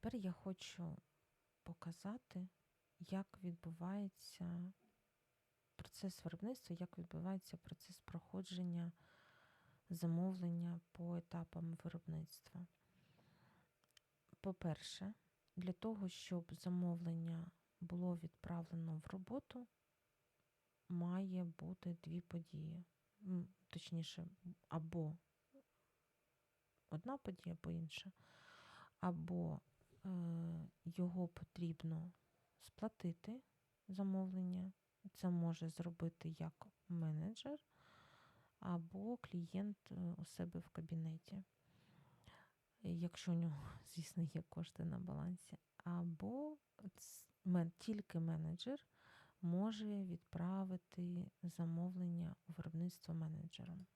тепер я хочу показати, як відбувається процес виробництва, як відбувається процес проходження замовлення по етапам виробництва. По-перше, для того, щоб замовлення було відправлено в роботу, має бути дві події. Точніше, або одна подія, або інша. Або його потрібно сплатити замовлення. Це може зробити як менеджер, або клієнт е, у себе в кабінеті, якщо у нього, звісно, є кошти на балансі. Або тільки менеджер може відправити замовлення у виробництво менеджером.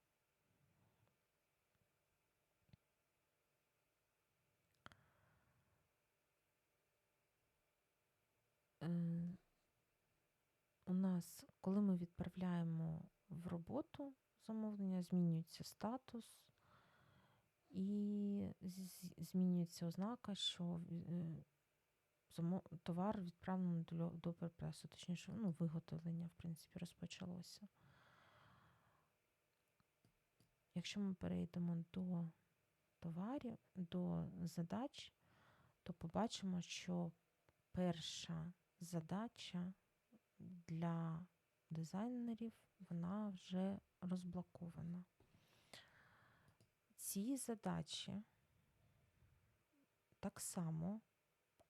У нас, коли ми відправляємо в роботу замовлення, змінюється статус і змінюється ознака, що е, товар відправлено до перепресу, точніше, ну, виготовлення, в принципі, розпочалося. Якщо ми перейдемо до товарів, до задач, то побачимо, що перша задача для дизайнерів вона вже розблокована. Ці задачі так само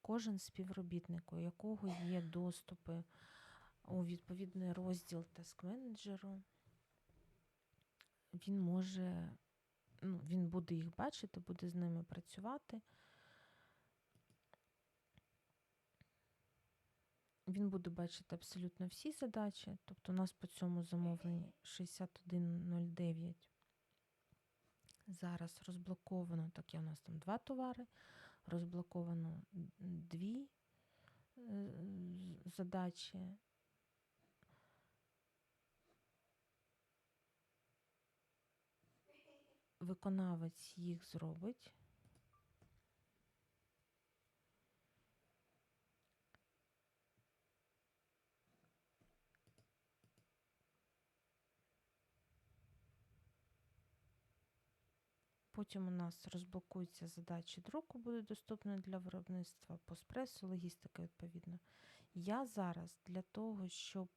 кожен співробітник, у якого є доступи у відповідний розділ таск менеджеру, він може, ну, він буде їх бачити, буде з ними працювати. Він буде бачити абсолютно всі задачі. Тобто у нас по цьому замовленні 6109 зараз розблоковано, так є у нас там два товари, розблоковано дві е, задачі. Виконавець їх зробить. Потім у нас розблокуються задачі друку, будуть доступні для виробництва, постпресу, логістика відповідно. Я зараз для того, щоб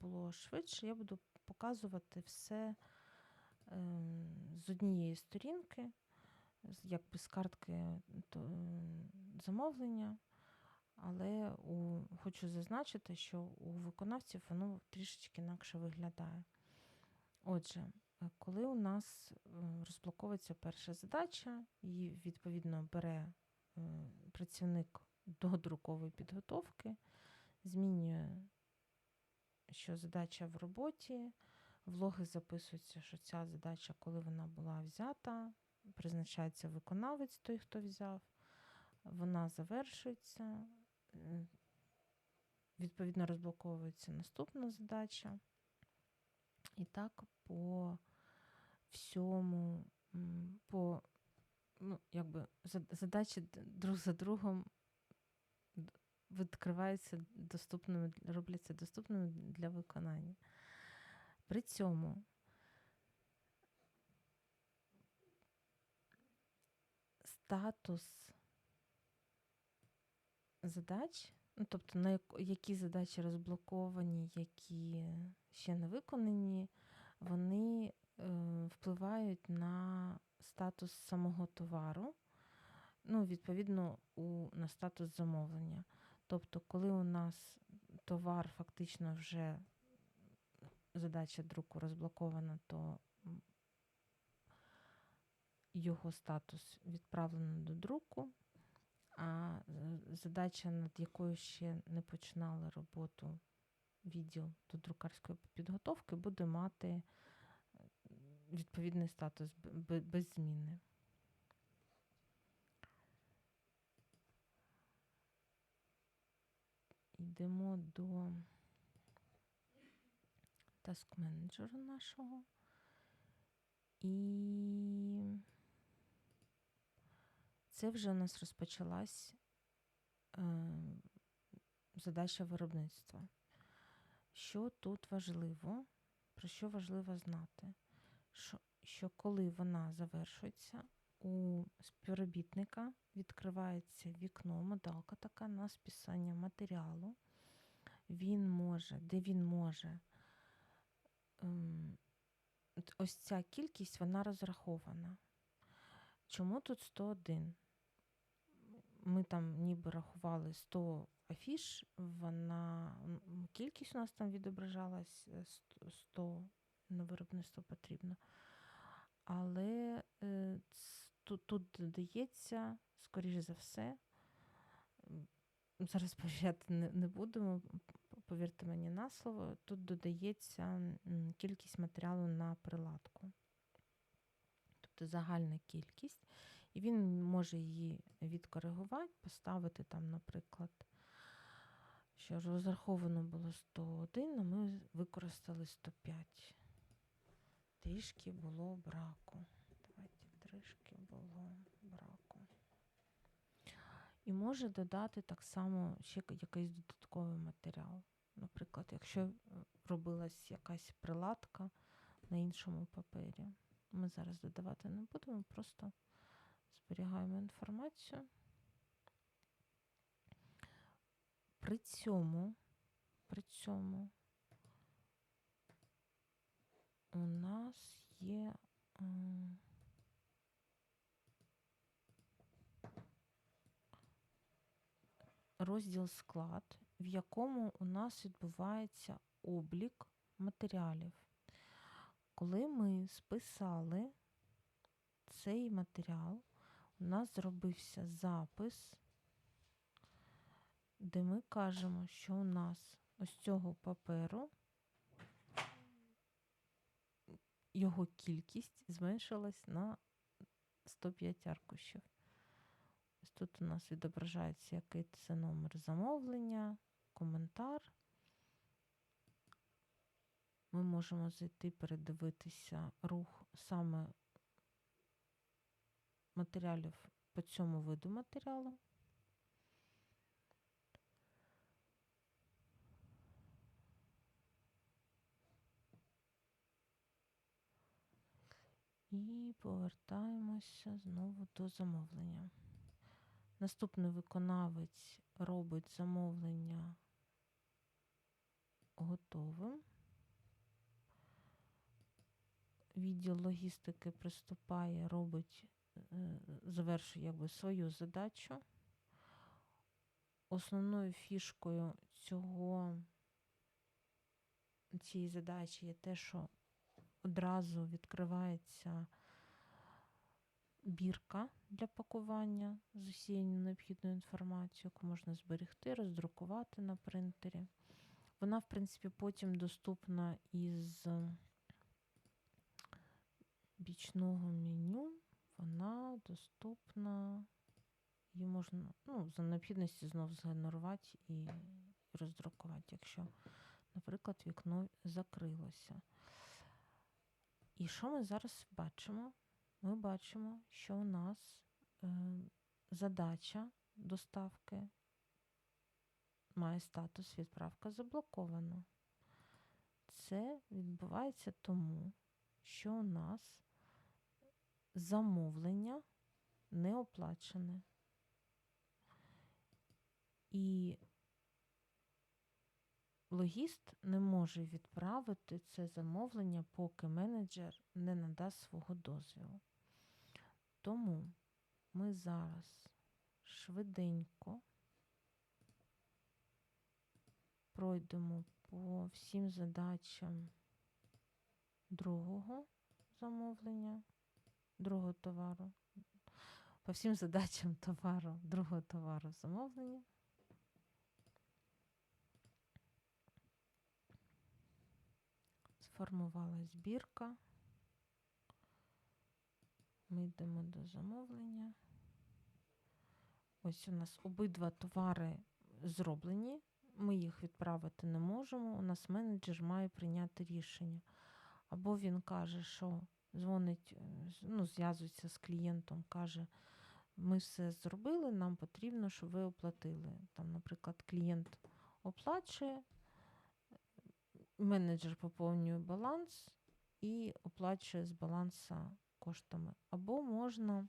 було швидше, я буду показувати все ем, з однієї сторінки, якби з картки ем, замовлення. Але у, хочу зазначити, що у виконавців воно трішечки інакше виглядає. Отже, е, коли у нас е, розблоковується перша задача, її відповідно бере е, працівник до друкової підготовки, змінює, що задача в роботі, в логи записується, що ця задача, коли вона була взята, призначається виконавець, той, хто взяв, вона завершується, е, відповідно розблоковується наступна задача. І так по всьому, по ну, якби задачі друг за другом відкриваються доступними, робляться доступними для виконання. При цьому статус задач, ну, тобто на які задачі розблоковані, які ще не виконані, вони впливають на статус самого товару, ну, відповідно, у, на статус замовлення. Тобто, коли у нас товар фактично вже задача друку розблокована, то його статус відправлено до друку, а е, задача, над якою ще не починали роботу відділ до друкарської підготовки, буде мати е, відповідний статус без зміни. Йдемо до таск менеджера нашого. І це вже у нас розпочалась е, задача виробництва. Що тут важливо, про що важливо знати? Що, що коли вона завершується, у співробітника відкривається вікно, модалка така на списання матеріалу. Він може, де він може. ем, Ось ця кількість вона розрахована. Чому тут 101? Ми там ніби рахували 100 афіш, вона кількість у нас там відображалась е, 100 100 на виробництво потрібно. Але е, тут, тут додається, скоріш за все, зараз повіряти не, не будемо, повірте мені на слово, тут додається кількість матеріалу на приладку. Тобто загальна кількість. І він може її відкоригувати, поставити там, наприклад, що розраховано було 101, а ми використали 105. Трішки було браку. Давайте трішки було браку. І може додати так само ще якийсь додатковий матеріал. Наприклад, якщо е, робилась якась приладка на іншому папері. Ми зараз додавати не будемо, просто зберігаємо інформацію. При цьому, при цьому у нас є розділ склад, в якому у нас відбувається облік матеріалів. Коли ми списали цей матеріал, у нас зробився запис, де ми кажемо, що у нас ось цього паперу його кількість зменшилась на 105 аркушів. Ось тут у нас відображається, який це номер замовлення, коментар. Ми можемо зайти, передивитися рух саме матеріалів по цьому виду матеріалу. І повертаємося знову до замовлення. Наступний виконавець робить замовлення готовим. Відділ логістики приступає, робить, е, завершує якби свою задачу. Основною фішкою цього, цієї задачі є те, що одразу відкривається бірка для пакування з усією необхідною інформацією, яку можна зберегти, роздрукувати на принтері. Вона, в принципі, потім доступна із бічного меню. Вона доступна, її можна ну, за необхідності знову згенерувати і роздрукувати, якщо, наприклад, вікно закрилося. І що ми зараз бачимо? Ми бачимо, що у нас е, задача доставки має статус відправка заблоковано. Це відбувається тому, що у нас замовлення не оплачене. І логіст не може відправити це замовлення, поки менеджер не надасть свого дозвілу. Тому ми зараз швиденько пройдемо по всім задачам другого замовлення, другого товару, по всім задачам товару, другого товару замовлення. Сформувала збірка. Ми йдемо до замовлення. Ось у нас обидва товари зроблені. Ми їх відправити не можемо. У нас менеджер має прийняти рішення. Або він каже, що дзвонить, е, ну, зв'язується з клієнтом, каже, ми все зробили, нам потрібно, щоб ви оплатили. Там, наприклад, клієнт оплачує, менеджер поповнює баланс і оплачує з баланса коштами. Або можна,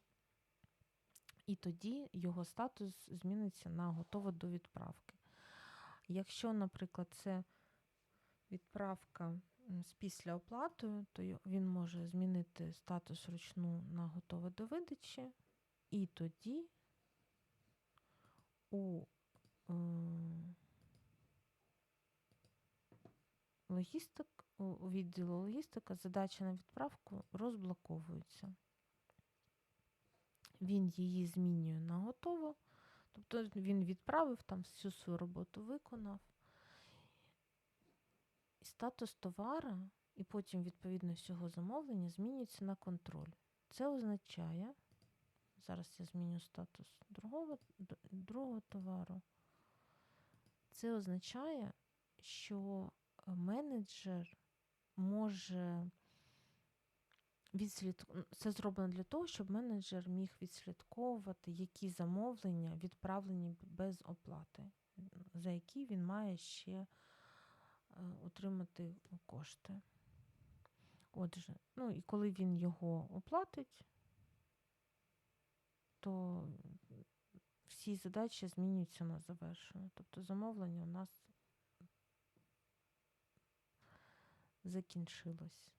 і тоді його статус зміниться на готово до відправки. Якщо, наприклад, це відправка з після оплатою, то він може змінити статус ручну на готове до видачі, і тоді у е, логістик, у відділу логістика задача на відправку розблоковується. Він її змінює на готово, тобто він відправив там всю свою роботу виконав. І статус товара, і потім відповідно всього замовлення змінюється на контроль. Це означає, зараз я зміню статус другого, другого товару. Це означає, що менеджер може відслідкувати. Це зроблено для того, щоб менеджер міг відслідковувати, які замовлення відправлені без оплати, за які він має ще е, отримати кошти. Отже, ну і коли він його оплатить, то всі задачі змінюються на завершення. Тобто замовлення у нас закінчилось.